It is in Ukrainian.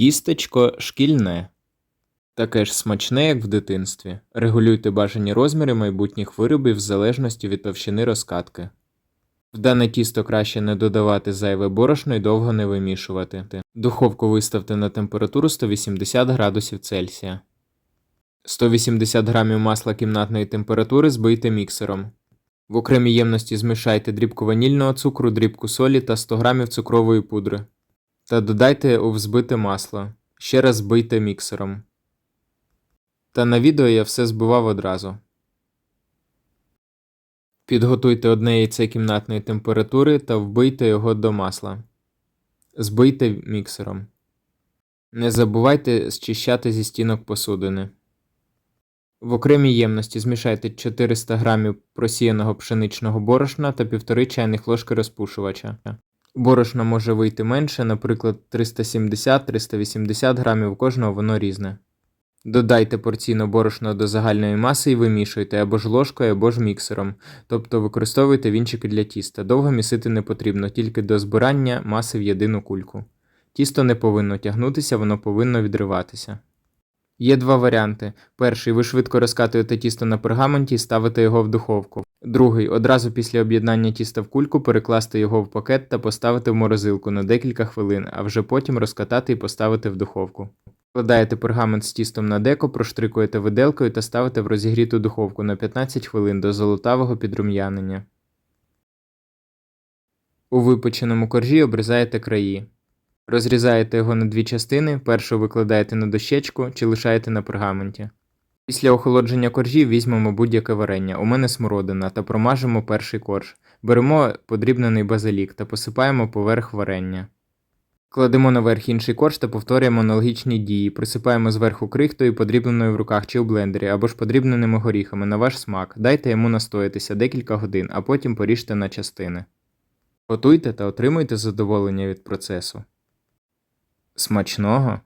Тістечко шкільне. Таке ж смачне, як в дитинстві. Регулюйте бажані розміри майбутніх виробів в залежності від товщини розкатки. В дане тісто краще не додавати зайве борошно і довго не вимішувати. Духовку виставте на температуру 180 градусів Цельсія. 180 грамів масла кімнатної температури збийте міксером. В окремій ємності змішайте дрібку ванільного цукру, дрібку солі та 100 грамів цукрової пудри. Та додайте у взбите масло. Ще раз збийте міксером. Та на відео я все збивав одразу. Підготуйте одне яйце кімнатної температури та вбийте його до масла. Збийте міксером. Не забувайте зчищати зі стінок посудини. В окремій ємності змішайте 400 г просіяного пшеничного борошна та 1,5 чайних ложки розпушувача. Борошна може вийти менше, наприклад, 370-380 грамів, кожного воно різне. Додайте порційно борошно до загальної маси і вимішуйте або ж ложкою, або ж міксером, тобто використовуйте вінчики для тіста. Довго місити не потрібно, тільки до збирання маси в єдину кульку. Тісто не повинно тягнутися, воно повинно відриватися. Є два варіанти. Перший ви швидко розкатуєте тісто на пергаменті і ставите його в духовку. Другий одразу після об'єднання тіста в кульку перекласти його в пакет та поставити в морозилку на декілька хвилин, а вже потім розкатати і поставити в духовку. Вкладаєте пергамент з тістом на деко, проштрикуєте виделкою та ставите в розігріту духовку на 15 хвилин до золотавого підрум'янення. У випеченому коржі обрізаєте краї. Розрізаєте його на дві частини, першу викладаєте на дощечку чи лишаєте на пергаменті. Після охолодження коржів візьмемо будь-яке варення, у мене смородина, та промажемо перший корж. Беремо подрібнений базилік та посипаємо поверх варення. Кладемо наверх інший корж та повторюємо аналогічні дії. Присипаємо зверху крихтою, подрібненою в руках чи у блендері, або ж подрібненими горіхами на ваш смак. Дайте йому настоятися декілька годин, а потім поріжте на частини. Готуйте та отримуйте задоволення від процесу. Смачного!